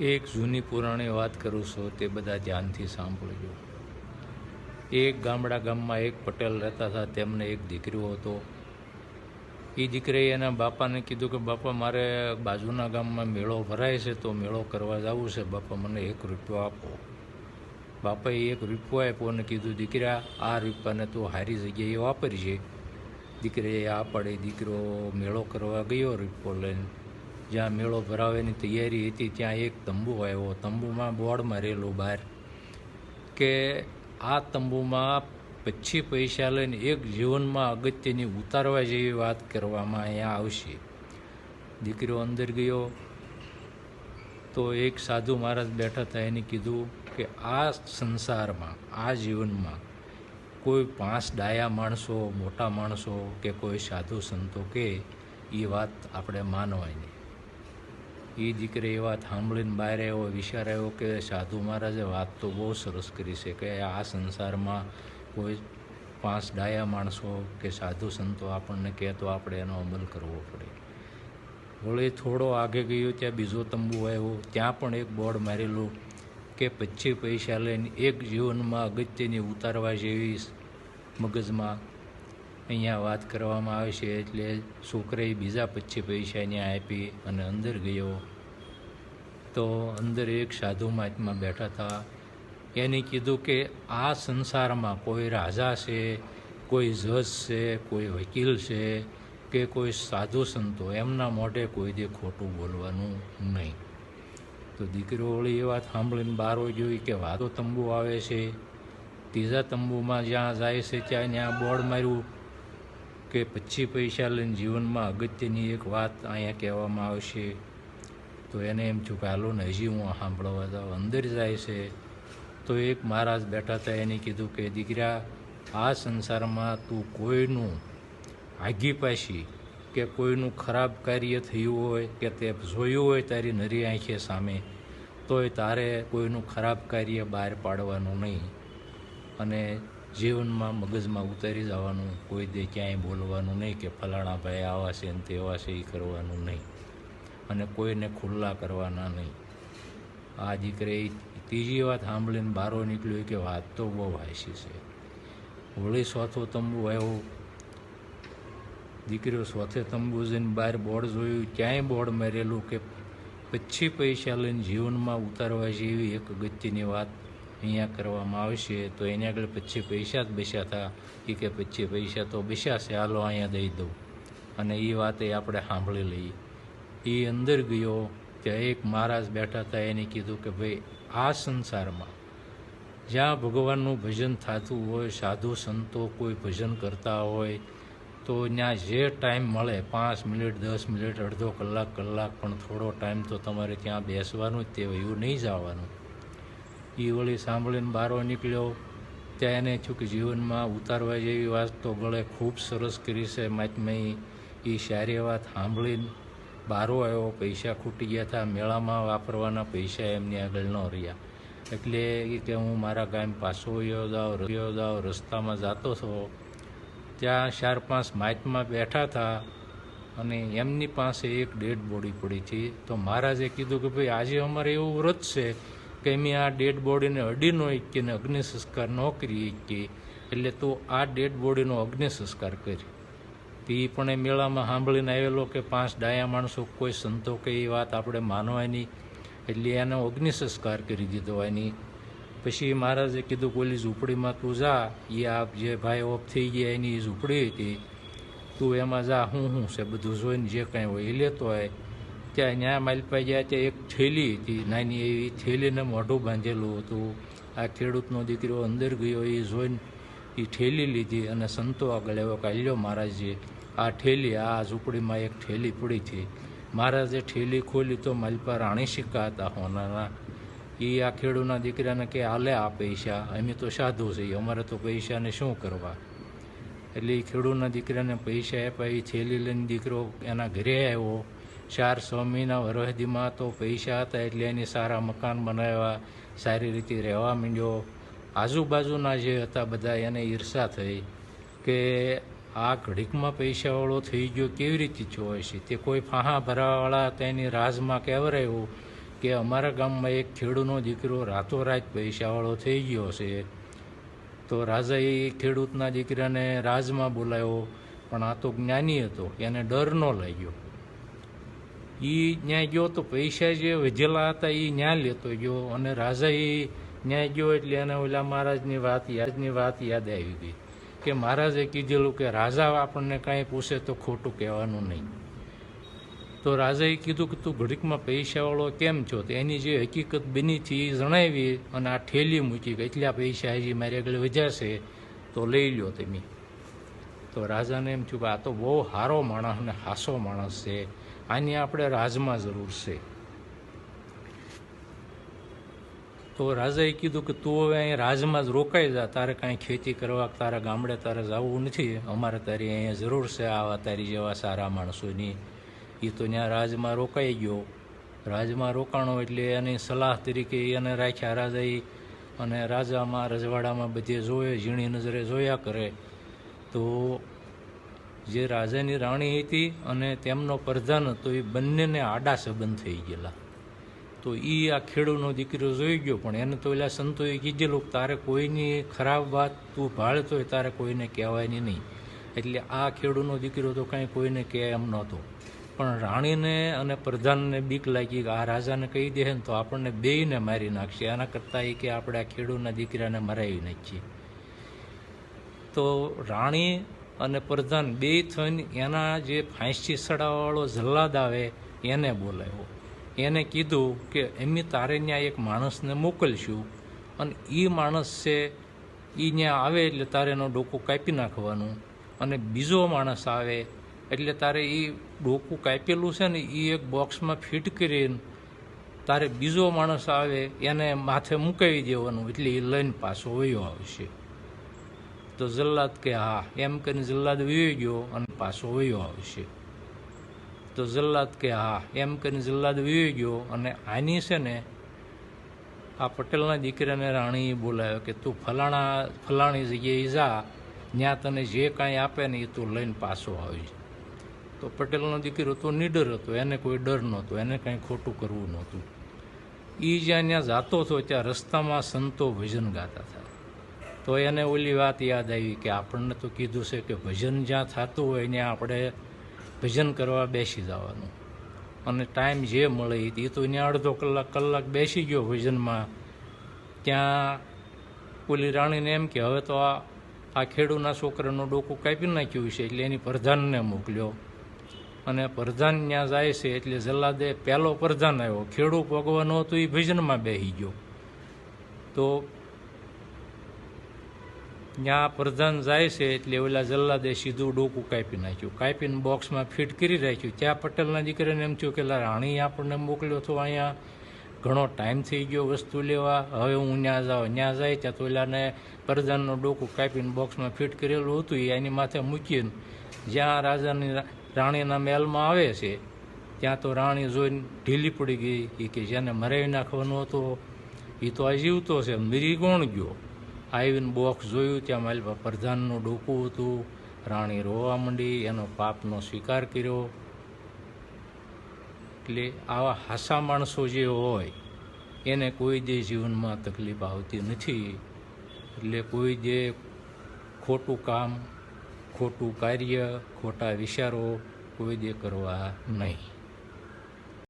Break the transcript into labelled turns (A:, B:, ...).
A: એક જૂની પુરાણી વાત કરું છું, તે બધા ધ્યાનથી સાંભળજો. એક ગામડા ગામમાં એક પટેલ રહેતા હતા, તેમને એક દીકરો હતો. એ દીકરીએ એના બાપાને કીધું કે, બાપા, મારે બાજુના ગામમાં મેળો ભરાય છે, તો મેળો કરવા જવું છે. બાપા, મને એક રૂપિયો આપો. બાપાએ એક રૂપિયો આપ્યો અને કીધું, દીકરા, આ રૂપિયાને તું સારી જગ્યાએ વાપરજે. દીકરીએ આ પડે દીકરો મેળો કરવા ગયો, રૂપિયો લઈને. જ્યાં મેળો ભરાવેની તૈયારી હતી, ત્યાં એક તંબુ આવ્યો. તંબુમાં બોર્ડ મારેલું બહાર કે આ તંબુમાં પચીસ પૈસા લઈને એક જીવનમાં અગત્યની ઉતારવા જેવી વાત કરવામાં અહીંયા આવશે. દીકરીઓ અંદર ગયો તો એક સાધુ મહારાજ બેઠા હતા, એને કીધું કે આ સંસારમાં, આ જીવનમાં કોઈ પાંચ ડાયા માણસો, મોટા માણસો કે કોઈ સાધુ સંતો કે, એ વાત આપણે માનવાની. એ દીકરી એ વાત સાંભળીને બહાર આવ્યો, વિચાર આવ્યો કે સાધુ મહારાજે વાત તો બહુ સરસ કરી છે કે આ સંસારમાં કોઈ પાંચ ડાયા માણસો કે સાધુ સંતો આપણને કહે તો આપણે એનો અમલ કરવો પડે. વળી થોડો આગે ગયો ત્યાં બીજો તંબુ આવ્યો, ત્યાં પણ એક બોર્ડ મારેલું કે પચીસ પૈસા લઈને એક જીવનમાં અગત્યની ઉતારવા જેવી મગજમાં અહીંયા વાત કરવામાં આવે છે એટલે છોકરાએ બીજા પચીસ પૈસા ત્યાં આપી અને અંદર ગયો. તો અંદર એક સાધુ મહાત્મા બેઠા હતા. એને કીધું કે આ સંસારમાં કોઈ રાજા છે, કોઈ જજ છે, કોઈ વકીલ છે કે કોઈ સાધુ સંતો, એમના મોઢે કોઈ દે ખોટું બોલવાનું નહીં. તો દીકરો વળી એ વાત સાંભળીને બારો જોઈ કે વાતો તંબુ આવે છે. ત્રીજા તંબુમાં જ્યાં જાય છે ત્યાં ત્યાં બોર્ડ માર્યું. કે પછી પૈસા લઈને જીવનમાં અગત્યની એક વાત અહીંયા કહેવામાં આવશે, તો એને એમ થયું કે હાલો ને, હજી હું સાંભળવા જાઉં. અંદર જાય છે. તો એક મહારાજ બેઠા હતા, એને કીધું કે, દીકરા, આ સંસારમાં તું કોઈનું આગી પાછી કે કોઈનું ખરાબ કાર્ય થયું હોય કે તે જોયું હોય તારી નરી આંખે સામે, તોય તારે કોઈનું ખરાબ કાર્ય બહાર પાડવાનું નહીં. અને જીવનમાં મગજમાં ઉતારી જવાનું, કોઈ દે ક્યાંય બોલવાનું નહીં કે ફલાણા ભાઈ આવા છે ને તેવા છે એ કરવાનું નહીં. અને કોઈને ખુલ્લા કરવાના નહીં. આ દીકરે ત્રીજી વાત સાંભળીને બારો નીકળ્યો કે વાત તો બહુ હાસી છે. હોળી સ્વાથો તંબુ આવ્યો. દીકરીઓ સ્વાથે તંબુ જઈને બહાર બોર્ડ જોયું, ક્યાંય બોર્ડ મેરેલું કે પછી પૈસા લઈને જીવનમાં ઉતારવા જેવી એક અગત્યની વાત અહીંયા કરવામાં આવશે, તો એને આગળ પચીસ પૈસા જ બેસ્યા હતા એ કે પચીસ પૈસા તો બેસ્યા છે, હાલો અહીંયા દઈ દઉં. અને એ વાતે આપણે સાંભળી લઈએ. એ અંદર ગયો, ત્યાં એક મહારાજ બેઠા હતા એને કીધું કે ભાઈ, આ સંસારમાં જ્યાં ભગવાનનું ભજન થતું હોય, સાધુ સંતો કોઈ ભજન કરતા હોય, તો ત્યાં જે ટાઈમ મળે, પાંચ મિનિટ, દસ મિનિટ, અડધો કલાક કલાક, પણ થોડો ટાઈમ તો તમારે ત્યાં બેસવાનું જ તે એવું નહીં જવાનું. એ વળી સાંભળીને બહારો નીકળ્યો. ત્યાં એને કે જીવનમાં ઉતારવા જેવી વાત તો ગળે ખૂબ સરસ કરી છે મહાત્માએ એ સારી વાત સાંભળીને બારો આવ્યો, પૈસા ખૂટી ગયા હતા, મેળામાં વાપરવાના પૈસા એમની આગળ ન રહ્યા. એટલે એ કે હું મારા ગામ પાછો વયો જાઉં, રહ્યો જાઉં, રસ્તામાં જતો હતો ત્યાં ચાર પાંચ મહાત્મા બેઠા હતા અને એમની પાસે એક ડેડ બોડી પડી હતી. તો મહારાજે કીધું કે ભાઈ, આજે અમારે એવું વ્રત છે કે અમે આ ડેડ બોડીને અડી ન કે ને અગ્નિ સંસ્કાર ન કરી કે એટલે તો આ ડેડ બોડીનો અગ્નિ સંસ્કાર કરી. તે પણ એ મેળામાં સાંભળીને આવેલો કે પાંચ ડાયા માણસો કોઈ સંતો કે એ વાત આપણે માનવાની. એટલે એનો અગ્નિ સંસ્કાર કરી દીધો એની. પછી મહારાજે કીધું કોલી ઝૂંપડીમાં તું જા. એ આ જે ભાઈ ઓફ થઈ ગયા એની ઝૂંપડી હતી. તું એમાં જા, હું હું છે બધું જોઈને જે કાંઈ હોય એ લેતો હોય ત્યાં ન્યા માલપાઈ ગયા ત્યાં એક થેલી હતી, નાની એવી થેલીને મોઢું બાંધેલું હતું. આ ખેડૂતનો દીકરો અંદર ગયો, એ જોઈને એ ઠેલી લીધી અને સંતો આગળ એવો કાલ્યો મહારાજજી, આ ઠેલી આ ઝૂંપડીમાં એક ઠેલી પડી હતી મહારાજે ઠેલી ખોલી તો માલપા રાણી સિક્કા હતા હોનાના. એ આ ખેડૂના દીકરાને કે, હાલે આ પૈસા, અમે તો સાધુ છીએ, અમારે તો પૈસાને શું કરવા? એટલે એ ખેડૂતના દીકરાને પૈસા આપ્યા, એ થેલી લઈને દીકરો એના ઘરે આવ્યો. ચાર સ્વામીના વરહદીમાં તો પૈસા હતા એટલે એને સારા મકાન બનાવ્યા, સારી રીતે રહેવા માંડ્યો. આજુબાજુના જે હતા બધા એને ઈર્ષા થઈ કે આ ઘડીકમાં પૈસાવાળો થઈ ગયો કેવી રીતે થયો હશે તે કોઈ ફાહા ભરાવાળા હતા એની રાજમાં કહેવરાયું કે અમારા ગામમાં એક ખેડૂતનો દીકરો રાતોરાત પૈસાવાળો થઈ ગયો છે. તો રાજાએ ખેડૂતના દીકરાને રાજમાં બોલાવ્યો, પણ આ તો જ્ઞાની હતો, એને ડર ન લાગ્યો. એ ત્યાં ગયો તો પૈસા જે વધેલા હતા એ ત્યાં લેતો ગયો. અને રાજા ન્યાય ગયો એટલે એને ઓલા મહારાજની વાત યાદની વાત યાદ આવી ગઈ. કે મહારાજે કીધેલું કે રાજા આપણને કાંઈ પૂછે તો ખોટું કહેવાનું નહીં. તો રાજાએ કીધું કે તું ઘડીકમાં પૈસાવાળો કેમ છો? તો એની જે હકીકત બની હતી એ જણાવી અને આ ઠેલી મૂકી કે એટલા પૈસા હજી મારી આગળ વધ્યા છે તો લઈ લો તમે. તો રાજાને એમ થયું કે આ તો બહુ સારો માણસ અને હાસો માણસ છે. આની આપણે રાજમાં જરૂર છે. તો રાજાએ કીધું કે તું હવે અહીંયા રાજમાં જ રોકાઈ જા, તારે કાંઈ ખેતી કરવા, તારા ગામડે તારે જવું નથી, અમારે તારી અહીંયા જરૂર છે, આવા તારી જેવા સારા માણસોની. એ તો ત્યાં રાજમાં રોકાઈ ગયો. રાજમાં રોકાણો એટલે એની સલાહ તરીકે એને રાખ્યા રાજાએ અને રાજામાં રજવાડામાં બધે જોયે ઝીણી નજરે જોયા કરે. તો જે રાજાની રાણી હતી અને તેમનો પ્રધાન હતો, એ બંનેને આડા સંબંધ થઈ ગયેલા. તો એ આ ખેડૂનો દીકરો જોઈ ગયો, પણ એને તો એલા સંતોએ કીધેલું તારે કોઈની ખરાબ વાત તું ભાળતો હોય તારે કોઈને કહેવાયની નહીં. એટલે આ ખેડૂનો દીકરો તો કાંઈ કોઈને કહે એમ નહોતો. પણ રાણીને અને પ્રધાનને બીક લાગી કે આ રાજાને કહી દે ને તો આપણને બેયને મારી નાખશે. આના કરતાં એ કે આપણે આ ખેડૂતના દીકરાને મરાવી નાખીએ. તો રાણી અને પ્રધાન બે થઈને એના જે ફાંસી સડાવાળો જલ્લાદ આવે એને બોલાવ્યો. એને કીધું કે એમની તારે ત્યાં એક માણસને મોકલશું અને એ માણસ છે એ ત્યાં આવે એટલે તારે એનો ડોકું કાપી નાખવાનું. અને બીજો માણસ આવે એટલે તારે એ ડોકું કાપેલું છે ને એ એક બોક્સમાં ફિટ કરીને તારે બીજો માણસ આવે એને માથે મુકાવી દેવાનું એટલે એ લઈને પાછો વયો આવશે. તો જલ્લાદ કે, હા, એમ કરીને જલ્લાદ વયો ગયો અને પાછો વયો આવશે તો જલ્લાદ કે, હા, એમ કરીને જલ્લાદ વયો ગયો અને આની છે ને, આ પટેલના દીકરાને રાણીએ બોલાવ્યો કે, તું ફલાણા, ફલાણી જગ્યાએ જા ત્યાં તને જે કાંઈ આપે ને એ તું લઈને પાછો આવી તો પટેલનો દીકરો તો નીડર હતો, એને કોઈ ડર નહોતો, એને કાંઈ ખોટું કરવું નહોતું. એ જ્યાં ત્યાં જાતો હતો, ત્યાં રસ્તામાં સંતો ભજન ગાતા હતા. તો એને ઓલી વાત યાદ આવી કે આપણને તો કીધું છે કે ભજન જ્યાં થતું હોય ત્યાં આપણે ભજન કરવા બેસી જવાનું. અને ટાઈમ જે મળે એ તો ત્યાં અડધો કલાક કલાક બેસી ગયો ભજનમાં. ત્યાં ઓલી રાણીને એમ કે હવે તો આ આ ખેડૂના છોકરાનું ડોકું કાપી નાખ્યું છે એટલે એની પ્રધાનને મોકલ્યો. અને પ્રધાન ત્યાં જાય છે એટલે જલ્લાદે પહેલો પ્રધાન આવ્યો. ખેડૂ ભગવાનો હતું એ ભજનમાં બેસી ગયો. તો ત્યાં પ્રધાન જાય છે એટલે ઓલા જલ્લાદે સીધું ડોકું કાપી નાખ્યું. કાપીને બોક્સમાં ફિટ કરી રાખ્યું. ત્યાં પટેલના દીકરાને એમ થયું કે રાણી આપણને મોકલ્યો તો અહીંયા ઘણો ટાઈમ થઈ ગયો વસ્તુ લેવા. હવે હું ત્યાં જાઉં. ત્યાં જાય ત્યાં તો ઓલાને પ્રધાનનું ડોકું કાપીને બોક્સમાં ફિટ કરેલું હતું. એની માથે મૂકીને જ્યાં રાજાની રાણીના મહેલમાં આવે છે, ત્યાં તો રાણી જોઈને ઢીલી પડી ગઈ. એ કે, જેને મરાવી નાખવાનો હતો, એ તો આ જીવતો છે. મરી કોણ ગયો. આવીને બોક્સ જોયું, ત્યાં મારી પાસે પ્રધાનનું ડોકું હતું, રાણી રોવા માંડી, એનો પાપનો સ્વીકાર કર્યો. એટલે આવા હાસા માણસો જે હોય, એને કોઈ દે જીવનમાં તકલીફ આવતી નથી. એટલે કોઈ દે ખોટું કામ, ખોટું કાર્ય, ખોટા વિચારો કોઈ દે કરવા નહીં.